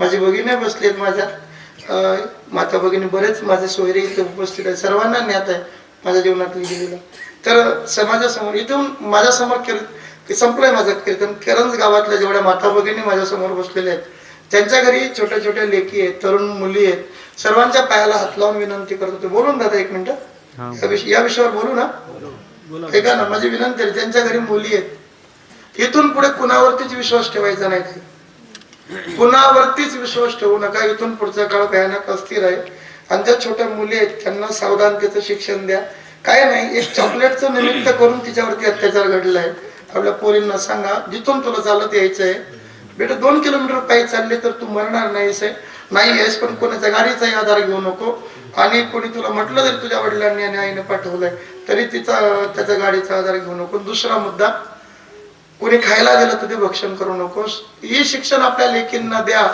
माझी भगिनी बसली आहेत माझ्या माता भगिनी बरेच माझे सोयरे इथे उपस्थित आहे सर्वांना ज्ञात आहे माझ्या जीवनातली गेलेलं तर समाजासमोर इथून माझ्यासमोर किर संपलंय माझं कीर्तन. करंज गावातल्या जेवढ्या माता भगिनी माझ्यासमोर बसलेल्या आहेत त्यांच्या घरी छोट्या छोट्या लेकी आहेत तरुण मुली आहेत. सर्वांच्या पायाला हात लावून विनंती करत होते. बोलून दादा एक मिनिटं. या विषय- या विषयावर बोलू ना? ऐका ना माझी विनंती आहे त्यांच्या घरी मुली आहेत. इथून पुढे कुणावरतीच विश्वास ठेवायचा नाही. पुन्हा वरतीच विश्वास ठेवू नका. इथून पुढचा काळ भयानक अस्थिर आहे. आणि ज्या छोट्या मुली आहेत त्यांना सावधानतेचं शिक्षण द्या. काय नाही एक चॉकलेटचं निमित्त करून तिच्यावरती अत्याचार घडलाय. आपल्या पोरींना सांगा जिथून तुला चालत यायचं आहे बेटा दोन किलोमीटर पायी चालले तर तू मरणार नाहीस आहे. नाही आहेस पण कोणाच्या गाडीचाही आधार घेऊ नको. आणि कोणी तुला म्हटलं जरी तुझ्या वडिलांनी आणि आईने पाठवलंय तरी तिचा त्याच्या गाडीचा आधार घेऊ नको. दुसरा मुद्दा कोणी खायला दिलं तर ते भक्षण करू नकोस. ही शिक्षण आपल्या लेकींना द्या.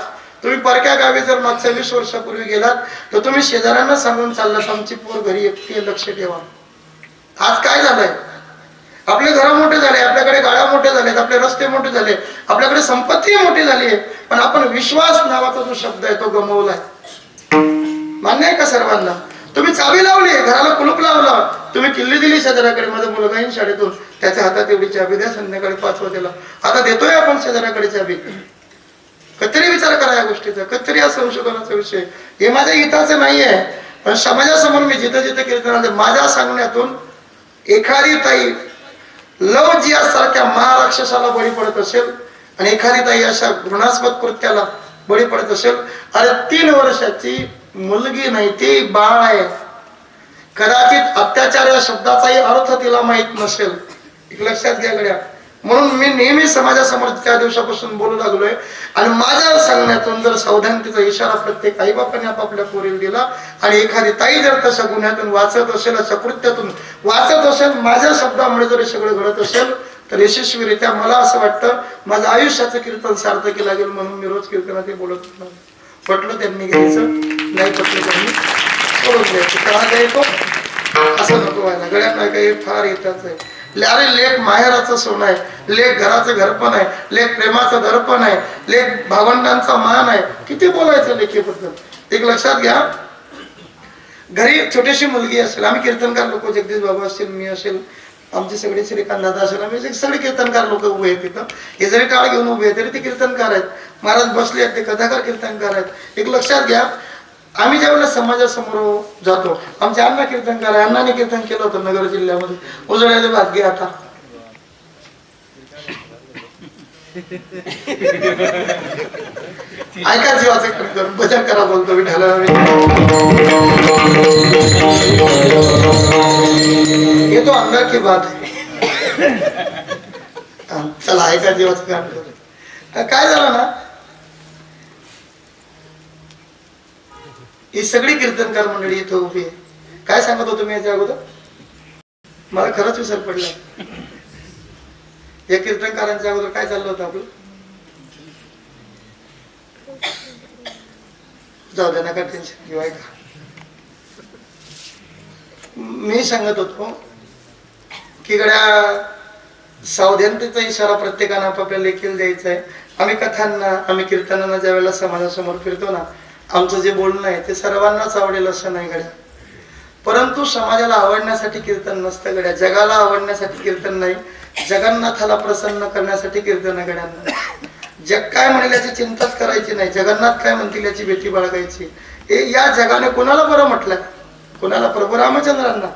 तुम्ही परक्या गावी जर मागच्या वीस वर्षापूर्वी गेलात तर तुम्ही शेजाऱ्यांना सांगून चाललात आमची पोर घरी एकटी लक्ष ठेवा. आज काय झालंय? आपले घर मोठे झाले आपल्याकडे गाड्या मोठे झालेत आपले रस्ते मोठे झाले आपल्याकडे संपत्ती मोठी झाली आहे. पण आपण विश्वास नावाचा जो शब्द आहे तो गमवलाय. मान्य आहे का सर्वांना? तुम्ही चावी लावली घराला कुलूप लावला. तुम्ही किल्ली दिली शेजाऱ्याकडे. माझा मुलगा येईन शाळेतून त्याच्या हातात एवढी चाबी द्या संध्याकाळी पाच वाजेला. आता देतोय आपण शेजाऱ्याकडे चाबी कधीतरी विचार करा या गोष्टीचा. कधीतरी या संशोधनाचा विषय. हे माझ्या हिताचं नाहीये. पण समाजासमोर मी जिथं जिथं कीर्तन माझ्या सांगण्यातून एखादी ताई लव जिया सारख्या महाराक्षसाला बळी पडत असेल आणि एखादी ताई अशा घृणास्पद कृत्याला बळी पडत असेल अरे तीन वर्षाची मुलगी नाही ती बाळ आहे. कदाचित अत्याचार या शब्दाचाही अर्थ तिला माहीत नसेल. एक लक्षात घ्या गड्या. म्हणून मी नेहमी समाजासमोर त्या दिवसापासून बोलू लागलोय. आणि माझ्या सांगण्यातून जर सावधानतेचा इशारा प्रत्येक आई बापाने आपापल्या पोरीला दिला आणि एखादी ताई जर तशा गुन्ह्यातून वाचत असेल अशा कृत्यातून वाचत असेल माझ्या शब्दामुळे जर सगळं घडत असेल तर यशस्वीरित्या मला असं वाटतं माझं आयुष्याचं कीर्तन सार्थकी लागेल म्हणून मी रोज कीर्तनात हे बोलत होतो. पटलं त्यांनी घ्यायचं. नाही पटलं सोडून द्यायचं तर आता येतो असं नको व्हायला. गळ्यात नाही काही फार येताच आहे. ले- अरे लेख माहेराचं सोनं आहे. लेख घराचं घरपण आहे. लेख प्रेमाचं दर्पण आहे. लेख भावंडांचा मान आहे. किती बोलायचं लेखीबद्दल? एक लक्षात घ्या. घरी छोटीशी मुलगी असेल आम्ही कीर्तनकार लोक जगदीश बाबा असेल मी असेल आमचे सगळे श्रीकांत दादा असेल आम्ही सगळे कीर्तनकार लोक उभे आहेत तिथं हे जरी टाळ घेऊन उभे आहेत तरी ते कीर्तनकार आहेत. महाराज बसले आहेत ते कथाकार कीर्तनकार आहेत. एक लक्षात घ्या. आम्ही ज्यावेळेला समाजासमोर जातो आमचे अण्णा कीर्तनकार अण्णाने कीर्तन केलं होतं नगर जिल्ह्यामध्ये. उजळ्याचे भाग्य आता. ऐका जीवाचं कीर्तन भजन करा बोलतो विठाला ये तो अंदर की बात चला ऐका जीवाचं काम करू. काय झालं ना ही सगळी कीर्तनकार मंडळी इथं उभी आहे काय सांगत होतो मी याच्या अगोदर? मला खरंच विसर पडला. या कीर्तनकारांच्या अगोदर काय चाललं होतं आपलं? जाऊ द्या नका टेन्शन घेऊ ऐका. मी सांगत होतो की गड्या सावधानतेचा इशारा प्रत्येकानं आपापल्या लेखील द्यायचा आहे. आम्ही कथांना आम्ही कीर्तनांना ज्या वेळेला समाजासमोर फिरतो ना आमचं जे बोलणं आहे ते सर्वांनाच आवडेल असं नाही गड्या परंतु समाजाला आवडण्यासाठी कीर्तन नसतं गड्या जगाला आवडण्यासाठी कीर्तन नाही. जगन्नाथाला प्रसन्न करण्यासाठी कीर्तन गड्यांना जग काय म्हणेल याची चिंताच करायची नाही. जगन्नाथ काय म्हणतील याची भीती बाळगायची. हे या जगाने कोणाला बरं म्हटलं? कोणाला? प्रभू रामचंद्रांना.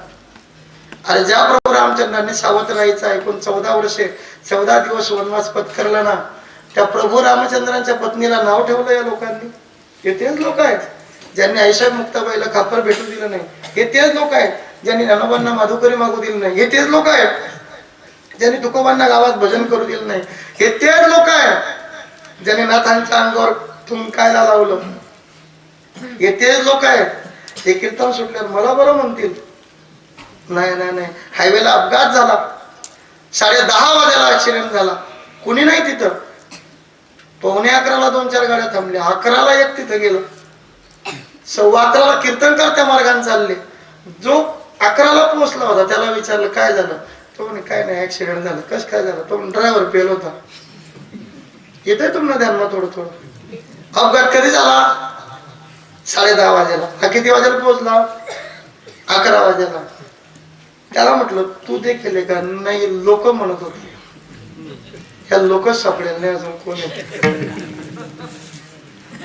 अरे ज्या प्रभू रामचंद्रांनी सावध राहायचं ऐकून चौदा वर्षे चौदा दिवस वनवास पत्करला ना त्या प्रभू रामचंद्रांच्या पत्नीला नाव ठेवलं या लोकांनी. हे तेच लोक आहेत ज्यांनी आयशा मुक्ताबाईला खापर भेटू दिलं नाही. हे तेच लोक आहेत ज्यांनी ननोबांना माधुकरी मागू दिलं नाही. हे तेच लोक आहेत ज्यांनी तुकोबांना गावात भजन करू दिलं नाही. हे तेच लोक आहेत ज्यांनी नाथांच्या अंगावर थुंकायला लावलं. हे तेच लोक आहेत. हे कीर्तन सुटल्यावर मला बरं म्हणतील. नाही नाही नाही. हायवेला अपघात झाला. साडे दहा वाजेला ऍक्सिडेंट झाला. कुणी नाही तिथं. पावणे अकराला दोन चार गाड्या थांबल्या. अकराला एक तिथं गेलं. सव्वा अकराला कीर्तनकार त्या मार्गाने चालले. जो अकराला पोहोचला होता त्याला विचारलं काय झालं? तो म्हणे काय नाही ऍक्सिडेंट झालं. कसं काय झालं? तो ड्रायव्हर फेल होता. येतंय तुम्हाला ध्यान थोडं थोडं? अपघात कधी झाला? साडे दहा वाजेला. हा किती वाजेला पोहोचला? अकरा वाजेला. त्याला म्हटलं तू देखील का नाही लोक म्हणत होते. ह्या लोक सापडेल नाही अजून कोण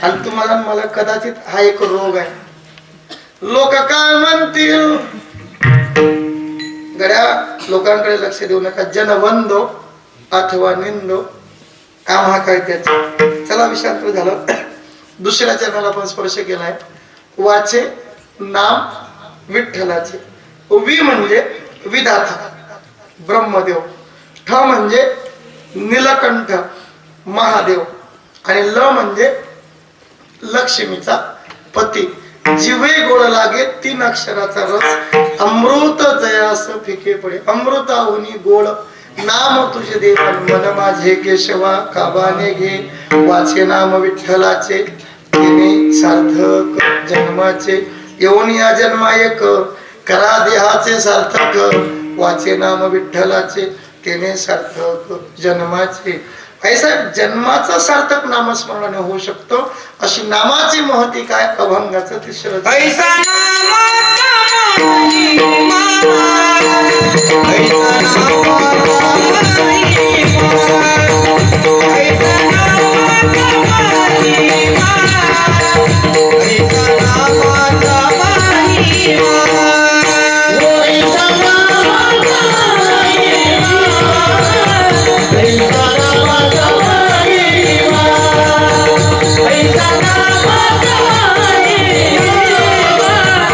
आणि तुम्हाला मला कदाचित हा एक रोग आहे. लोक काय म्हणतील? गड्या लोकांकडे लक्ष देऊ नका. जनवंदो अथवा निंदो काम हा काय त्याचा? चला विषांतर झालं. दुसऱ्या चरणाला आपण स्पर्श केलाय. वाचे नाम विठ्ठलाचे. वि म्हणजे विधाता ब्रह्मदेव. ठ म्हणजे निलकंठ महादेव. आणि ल म्हणजे लक्ष्मीचा पती. जिवे गोड लागे तीन अक्षराचा रस. अमृत जयास फिके पडे. अमृताहुनी गोळ नाम तुझे देवन मन माझे केशवा काबाने घे. वाचे नाम विठ्ठलाचे तिने सार्थक जन्माचे. येऊन या जन्मा एक करा देहाचे सार्थक. वाचे नाम विठ्ठलाचे तिने सार्थक जन्माचे ऐसा जन्माचं सार्थक नामस्मरण होऊ शकतो. अशी नामाची महती काय? अभंगाचं तिसरं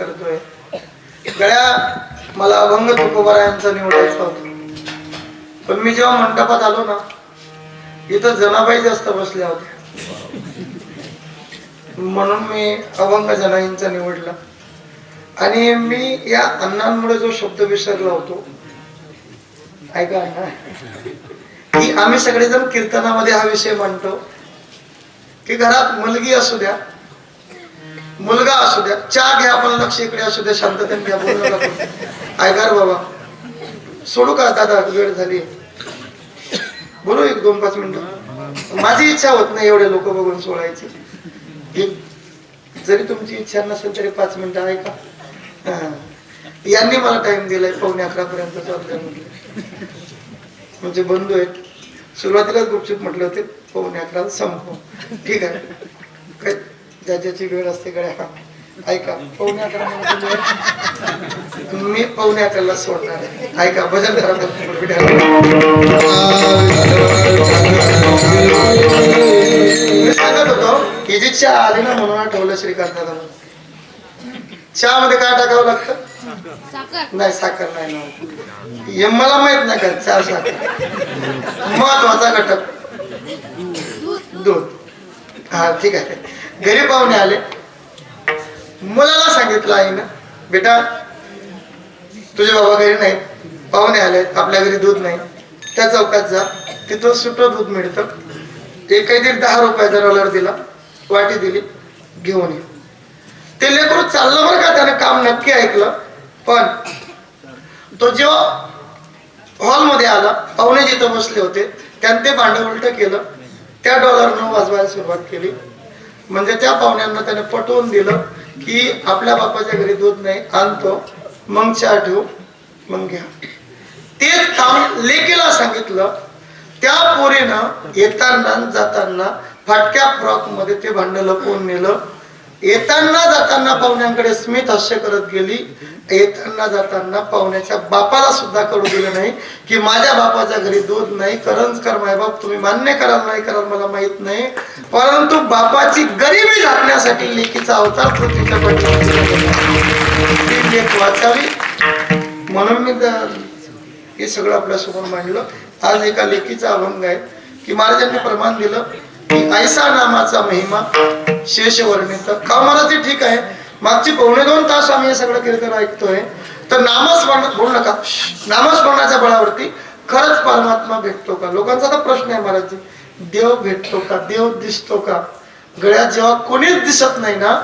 करतोय. गळ्या मला अभंग तुकोबारायांचा निवडायचा होता. पण मी जेव्हा मंडपात आलो ना इथं जनाबाई जास्त बसल्या होत्या. म्हणून मी अभंग जनाईंचा निवडला. आणि मी या अण्णांमुळे जो शब्द विसरला होतो ऐका अण्णा. की आम्ही सगळेजण कीर्तनामध्ये हा विषय मांडतो. की घरात मुलगी असू द्या मुलगा असू द्या चहा घ्या आपण लक्ष इकडे असू द्या शांततेने घ्या बोलू नका बाबा. सोडू का दादा वेळ झाली. बोलू एक दोन पाच मिनिटं. माझी इच्छा होत नाही एवढे लोक बघून सोडायची. जरी तुमची इच्छा नसेल तरी पाच मिनिटं ऐका. यांनी मला टाइम दिलाय पावणे अकरा पर्यंत म्हटलं. म्हणजे बंधू आहेत. सुरुवातीलाच गुपचूप म्हटले होते पावणे अकरा संपव ठीक आहे. काय? ज्याची वेळ असते गड्या ऐका पावणे अकरा. मी अकराला सोडणार आहे. ऐका भजन मी सांगत होतो ही जी चहा आली ना म्हणून आठवलं श्रीकांताला चहा मध्ये काय टाकावं लागतं? नाही साखर नाही ना. हे मला माहीत नाही का चहा साखर. महत्त्वाचा घटक. दूध. हा ठीक आहे. घरी पाहुणे आले. मुलाला सांगितलं आईनं बेटा तुझे बाबा घरी नाही पाहुणे आले आपल्या घरी दूध नाही. त्या चौकात जा. तिथं सुटं दूध मिळतं. एक काहीतरी दहा रुपयाचा डॉलर दिला वाटी दिली घेऊन ये. ते लेकरू चाललं बरं का? त्यानं काम नक्की ऐकलं. पण तो जेव्हा हॉलमध्ये आला पाहुणे जिथं बसले होते त्यानं ते भांडं उलट केलं. त्या डॉलरनं वाजवायला सुरुवात केली. म्हणजे त्या पाहुण्यांना त्याने पटवून दिलं की आपल्या बापाच्या घरी दूध नाही आणतो. मग चहा ठेवू मग घ्या. माम लेकीला सांगितलं. त्या पोरीनं येताना जाताना फाटक्या फ्रॉकमध्ये ते भांड लपवून नेलं. येताना जाताना पाहुण्यांकडे स्मित हास्य करत गेली. येताना जाताना पाहुण्याच्या बापाला सुद्धा कळू दिलं नाही की माझ्या बापाच्या घरी दूध नाही करंज कर माय मायबाप तुम्ही मान्य कराल नाही कराल मला माहीत नाही. परंतु बापाची गरिबी झाकण्यासाठी लेकीचा अवतार पृथ्वीच्या ती लेक वाचावी. म्हणून मी हे सगळं आपल्यासमोर मांडलं. आज एका लेखीचा अभंग आहे की महाराजांनी प्रमाण दिलं. ऐसा नामाचा महिमा शेष वर्णित का मला ते ठीक आहे? मागची पावणे दोन तास आम्ही हे सगळं कीर्तन ऐकतोय. तर नामस्मरण बोलू नका. नामस्मरणाच्या बळावरती खरंच परमात्मा भेटतो का? लोकांचा आता प्रश्न आहे महाराज देव भेटतो का? देव दिसतो का? गळ्यात जेव्हा कोणीच दिसत नाही ना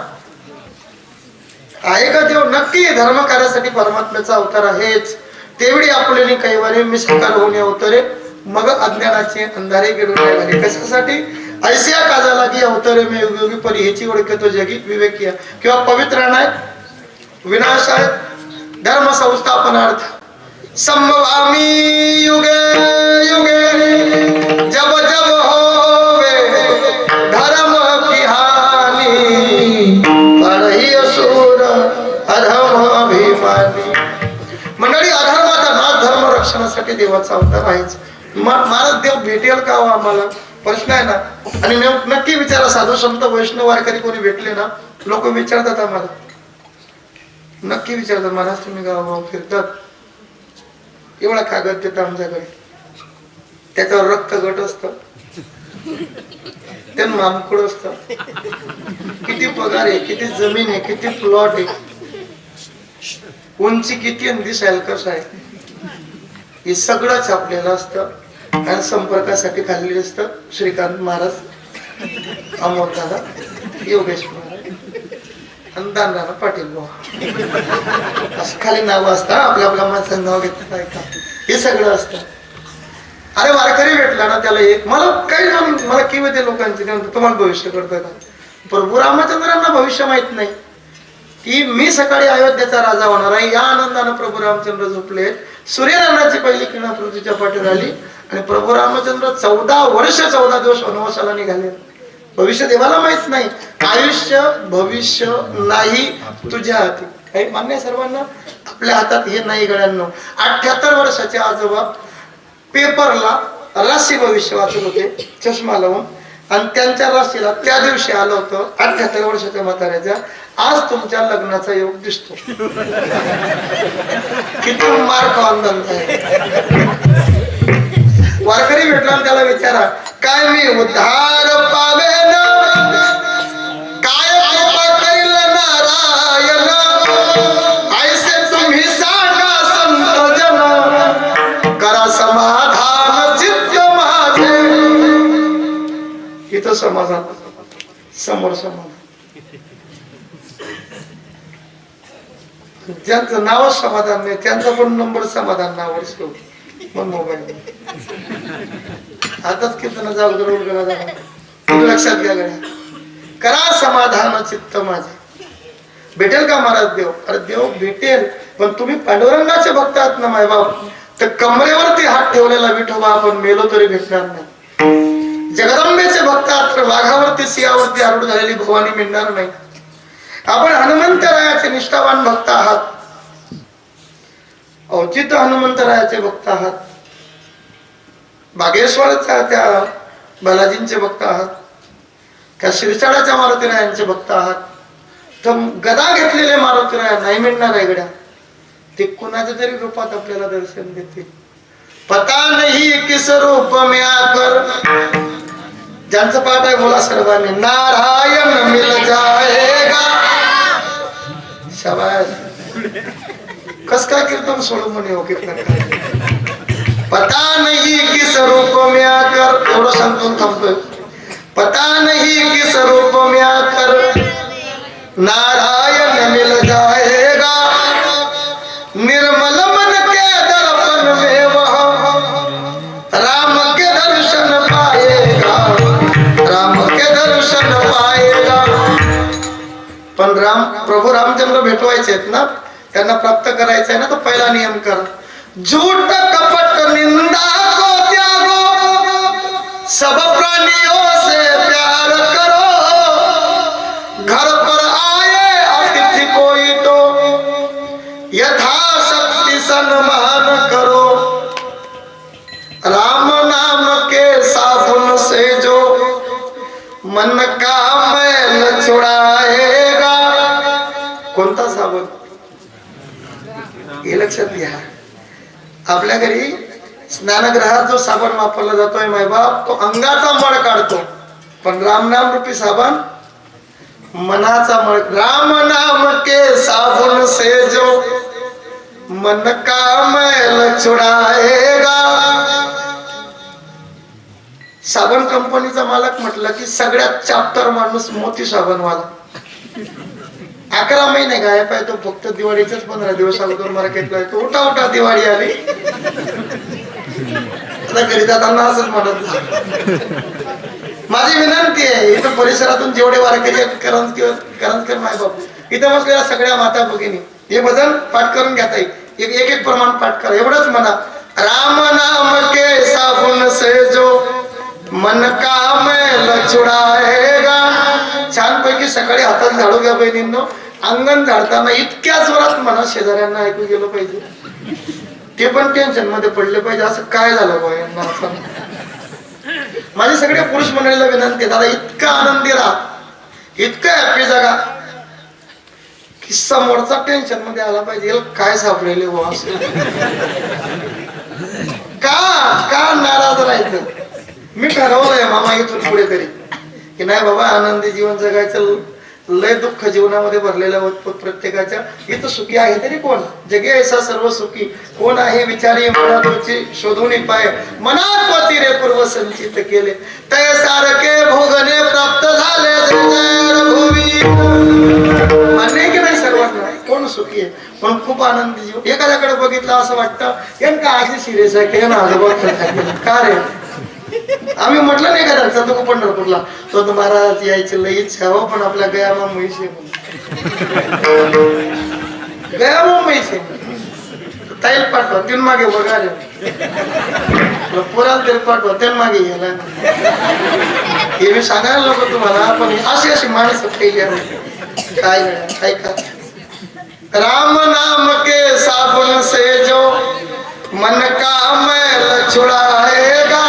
आहे का देव नक्की धर्म कार्यासाठी परमात्म्याचा अवतार आहेच. तेवढी आपल्याने कैवारी मी साकार होणे अवतरे. मग अज्ञानाचे अंधारे गेडून कशासाठी? ऐसिया काजाला लागी अवतरे में योगी परी ह्याची ओळख तो जगी विवेकिया किंवा पवित्र नाही विनाश आहे धर्म संस्थापनार्थ। संभवामी युगे युगे जब जब होवे धर्म की हानी पडही असुर अधम अभिमानी। मंडळी अधर्माचा नाश धर्म रक्षणासाठी देवाचा अवतार आहेच. म- महाराज देव भेटेल का हो आम्हाला? प्रश्न आहे ना? आणि नक्की विचारा साधू संत वैष्णव वारकरी कोणी भेटले ना लोक विचारतात आम्हाला. नक्की विचारतात महाराज तुम्ही गावागाव फिरतात. एवढा कागद देतात आमच्याकडे. त्याच्यावर रक्त गट असत. त्यात मामकुड असत. किती पगार आहे किती जमीन आहे किती प्लॉट आहे. उंची किती आणि दिसायला कसं आहे हे सगळं छापलेलं असतं. आणि संपर्कासाठी खाल्लेले असतं श्रीकांत महाराज अमोल दादा योगेश महाराज आणि दानदाना पाटील असं खाली नाव असतात आपल्या आपल्या माणसाचं नाव घेतात ऐका. हे सगळं असतं. अरे वारकरी भेटला ना त्याला एक. मला काही जण मला किंवा ते लोकांची तुम्हाला भविष्य करतोय का? प्रभू रामचंद्रांना भविष्य माहीत नाही. की मी सकाळी अयोध्येचा राजा होणार आहे. या आनंदानं प्रभू रामचंद्र झोपले. सूर्यनारायणाची पहिली किरण पृथ्वीच्या पाठीवर आली आणि प्रभू रामचंद्र चौदा वर्ष चौदा दिवस वनवासाला निघाले. भविष्य देवाला माहीत नाही. आयुष्य भविष्य नाही तुझ्या हाती. काही मान्य सर्वांना? आपल्या हातात हे नाही गळ्यांना अठ्याहत्तर वर्षाचे आजोबा पेपरला राशी भविष्य वाचत होते चष्मा लावून. आणि त्यांच्या राशीला त्या दिवशी आलं होतं अठ्याहत्तर वर्षाच्या म्हाताऱ्याच्या आज तुमच्या लग्नाचा योग दिसतो. किती मार्क आनंद आहे. वारकरी भेटला त्याला विचारा. काय मी उद्धार पावे काय कृपा करील नारायण? ऐसे तुम्ही सांगा संत जन. करा समाधान चित्त माझे. इथं समाधान. समोर समाधान. ज्यांचं नावच समाधान नाही त्यांचा पण नंबर समाधान नावावर ठेवू. मग मोबाईल आताच कीर्तन जाऊ जरूर झाला लक्षात घ्या गड्या. करा समाधान चित्त माझे. भेटेल का महाराज देव? अरे देव भेटेल पण तुम्ही पांडुरंगाचे भक्त आहात ना मायबाप. तर कमरेवरती हात ठेवलेला विठोबा आपण मेलो तरी भेटणार नाही. जगदंबेचे भक्त आहात तर वाघावरती सियावरती आरूढ झालेली भवानी मिळणार नाही. आपण हनुमंतरायाचे निष्ठावान भक्त आहात. औचित हनुमंतरायाचे भक्त आहात. बागेश्वरच्या त्या बालाजींचे भक्त आहात. त्या शिरसाडाच्या मारुतीरायांचे भक्त आहात. तर गदा घेतलेले मारुतीराया नाही मिळणार आहे गड्या. ते कुणाच्या तरी रूपात आपल्याला दर्शन देतील. पता नाही किस रूप में आकर. ज्यांचं पाठ आहे बोला सर्वांनी नारायण मिल जाय. सोडून म्हणे हो कीर्तन पता नहीं किस रूप में आकर एवढं सांगून थांबतोय पता नहीं किस रूप में आकर नारायण मिल जाएगा। निर्मल मन के दर्पण में वह राम के दर्शन पाएगा। राम के दर्शन पाएगा। पण राम, प्रभू रामचंद्र भेटवायचे आहेत ना? त्यांना प्राप्त करायचं आहे ना तर पहिला नियम कर. झूट कपट निंदा को त्यागो. सब प्राणियों से प्यार करो. घर पर आए अतिथि कोई तो. यथाशक्ति सम्मान करो. राम नाम के साधन से जो मन का मैल छुड़ाएगा. कोणता साबुन? हे लक्षात घ्या. आपल्या घरी स्नानगृहात जो साबण वापरला जातोय मायबाप तो अंगाचा मळ काढतो. पण रामनाम रूपी साबण मनाचा मळ राम नाम के साबुन से जो मन का मैल छुड़ाएगा. साबण कंपनीचा मालक म्हटलं की सगळ्यात चाप्टर माणूस मोती साबणवाला अकरा महिने गायब आहे तो फक्त दिवाळीच्याच पंधरा दिवस अगोदर मार्केटला येतो. उठा उठा दिवाळी आली. आता घरी जाताना असंच म्हणत माझी विनंती आहे इथं परिसरातून जेवढे वारकरी आहेत करंजकर माय मायबाप इथं बसलेल्या सगळ्या माता भगिनी हे भजन पाठ करून घेता येईल. एक एक एक प्रमाण पाठ करा. एवढंच म्हणा राम नाम के साबुन से जो मन का मैल छुड़ाएगा छानपैकी सकाळी हातात झाडू घ्या बहिणींनो. अंगण झाडताना इतक्या जोरात म्हणा शेजाऱ्यांना ऐकू गेलं पाहिजे. ते पण टेन्शनमध्ये पडले पाहिजे. असं काय झालं बा यांना असं माझे सगळे पुरुष मंडळीला विनंती आहे, दादा इतका आनंदी राहा. इतकं हॅपी जगा. की समोरचा टेन्शनमध्ये आला पाहिजे. काय सापडेले बुवा असं? का? का नाराज राहायचं? मी ठरवलंय मामा इथून पुढे तरी की नाही बाबा आनंदी जीवन जगायचं लय दुःख जीवनामध्ये भरलेलं होत प्रत्येकाच्या. इथं सुखी आहे तरी कोण? जगे ऐसा सर्व सुखी. कोण आहे विचारी मनाची शोधून पाय मनात पती रे पूर्व संचित केले. तय सारखे भोगने प्राप्त झाले मान्य आहे की नाही सर्वांना? कोण सुखी आहे? पण खूप आनंदी जीव. एखाद्याकडे बघितलं असं वाटतं का आजी सिरियस आहे की आजोबा का रे? आम्ही म्हटलं नाही का त्यांचा? तो पंढरपूरला. तो तो महाराज यायची लई इच्छा हो पण आपल्या गया मुंबईशी गया मुंबईशी ताईल पाठवा तीन मागे बघा रे. पोराला तरी पाठवा तीन मागे गेला हे मी सांगायला नको तुम्हाला पण अशी अशी माणसं पहिली काय काय का? राम नाम के साबुन से जो मन का मैल छुड़ाएगा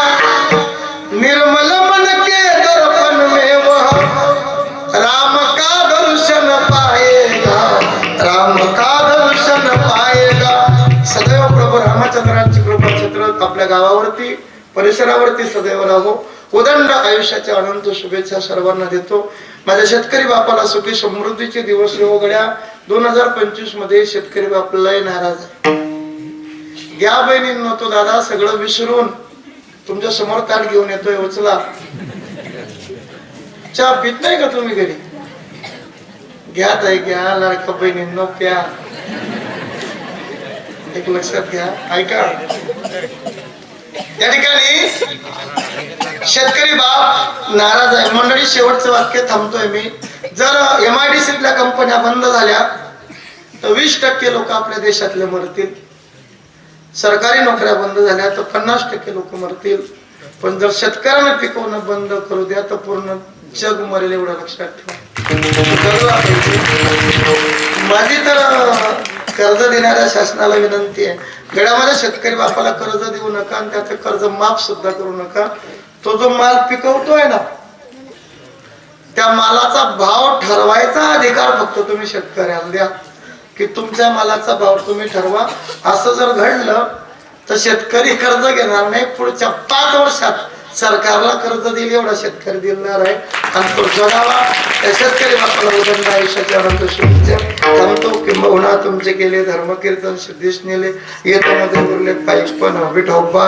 गावावरती परिसरावरती सदैव राहो. उदंड आयुष्याच्या अनंत शुभेच्छा सर्वांना देतो. माझ्या शेतकरी बापाला सुखी समृद्धीचे दिवस येऊ गड्या दोन हजार पंचवीसमध्ये शेतकरी बापलाही नाराज आहे. घ्या बहिणींनो तो दादा सगळं विसरून तुमच्यासमोर ताट घेऊन येतोय उचला. चहा पित नाही का तुम्ही घरी? घ्या ताई घ्या लाडक्या बहिणींनो प्या. एक लक्षात घ्या. ऐका. त्या ठिकाणी शेतकरी बाप नाराज आहे. मंडळी शेवटचं वाक्य थांबतोय मी. जर एम आय डी सीतल्या कंपन्या बंद झाल्या तर वीस टक्के लोक आपल्या देशातले मरतील. सरकारी नोकऱ्या बंद झाल्या तर पन्नास टक्के लोक मरतील. पण जर शेतकऱ्यांना पिकवणं बंद करू द्या तर पूर्ण जग मरेल एवढं लक्षात ठेवा. माझी तर कर्ज देणाऱ्या शासनाला विनंती आहे. गडामध्ये शेतकरी बापाला कर्ज देऊ नका आणि त्याचं कर्ज माफ सुद्धा करू नका. तो जो माल पिकवतोय ना त्या मालाचा भाव ठरवायचा अधिकार फक्त तुम्ही शेतकऱ्याला द्या. की तुमच्या मालाचा भाव तुम्ही ठरवा. असं जर घडलं तर शेतकरी कर्ज घेणार नाही. पुढच्या पाच वर्षात सरकारला कर्ज देईल एवढा शेतकरी देणार आहे. आणि तो जगावा त्या शेतकरी बापाला उदंड आयुष्याच्या अनंत शुभेच्छा थांबतो किंबहुना तुमचे केले धर्म कीर्तन सिद्धीश नेले. येतो मध्ये उरले पाईक पण विठोबा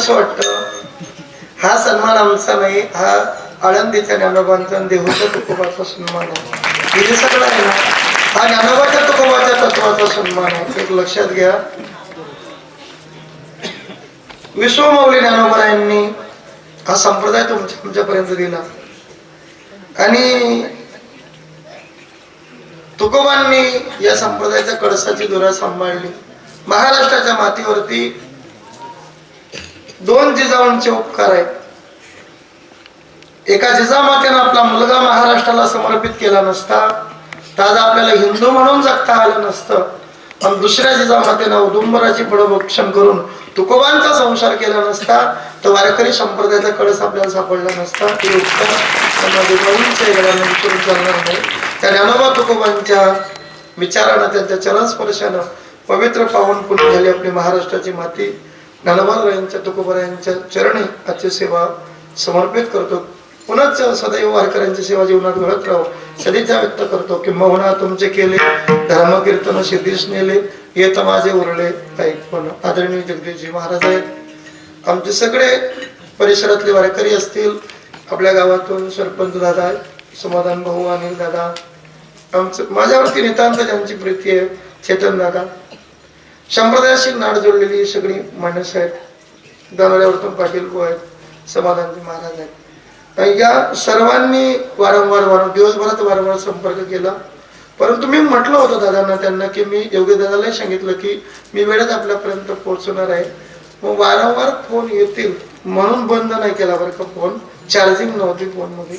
असं वाटतं. हा सन्मान आमचा नाही हा आळंदीच्या ज्ञानोबांचा देहूच्या तुकोबाचा सन्मान आहे. हे सगळं आहे ना हा ज्ञानोबाच्या तुकोबाच्या तत्वाचा सन्मान आहे. एक लक्षात घ्या. विश्वमौली ज्ञानोबरायांनी हा संप्रदाय तुमच्या तुमच्यापर्यंत दिला. आणि तुकोबांनी या संप्रदायाच्या कळसाची धुरा सांभाळली. महाराष्ट्राच्या मातीवरती दोन जिजाऊंचे उपकार आहेत. एका जिजामातेनं आपला मुलगा महाराष्ट्राला समर्पित केला नसता तर आज आपल्याला हिंदू म्हणून जगता आलं नसतं पण दुसऱ्या जिजामातेनं औदुंबराची बळभक्षण करून तुकोबांचा संसार केला नसता तर वारकरी संप्रदायाचा कळस आपल्याला सापडला नसता. ते उपकार त्यांना चालणार नाही त्या ज्ञानोबा तुकोबांच्या विचारानं त्यांच्या चरणस्पर्शानं पवित्र पावन पुण्य झाली आपली महाराष्ट्राची माती. ज्ञानवानरायांच्या तुकोबरायांच्या चरणी आजची सेवा समर्पित करतो. पुनच सदैव वारकऱ्यांची सेवा जीवनात घडत राहो. सदिच्छा व्यक्त करतो किंबहुना तुमचे केले धर्मकीर्तन सिद्धीस नेले येत माझे उरले ऐकपण आदरणीय जगदीशजी महाराज आहेत. आमचे सगळे परिसरातले वारकरी असतील. आपल्या गावातून सरपंच दादा समाधान भाऊ अनिल दादा. आमचं माझ्यावरती नितांत ज्यांची प्रीती आहे चेतन दादा. संप्रदायाशी नाड जोडलेली सगळी माणसं आहेत दानोऱ्यावरतून पाटील गो आहेत समाधानजी महाराज आहेत. या सर्वांनी वारंवार वारंवार दिवसभरात वारंवार संपर्क केला. परंतु मी म्हटलं होतं दादांना त्यांना की मी योग्य दादालाही सांगितलं की मी वेळेत आपल्यापर्यंत पोहोचणार आहे. मग वारंवार फोन येतील म्हणून बंद नाही केला बरं का फोन. चार्जिंग नव्हती फोनमध्ये.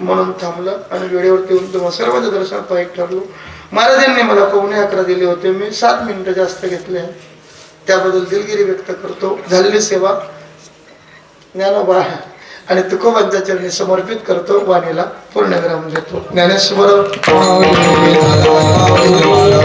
म्हणून थांबलं आणि वेळेवरती येऊन तुम्हाला सर्वांच्या दर्शनात पाहिजे ठरलो. महाराजांनी मला पावणे अकरा दिले होते. मी सात मिनिटं जास्त घेतले. त्याबद्दल दिलगिरी व्यक्त करतो. झालेली सेवा ज्ञानोबा आणि तुकोबांच्या चरणी समर्पित करतो. वाणीला पूर्णविराम देतो. ज्ञानेश्वर.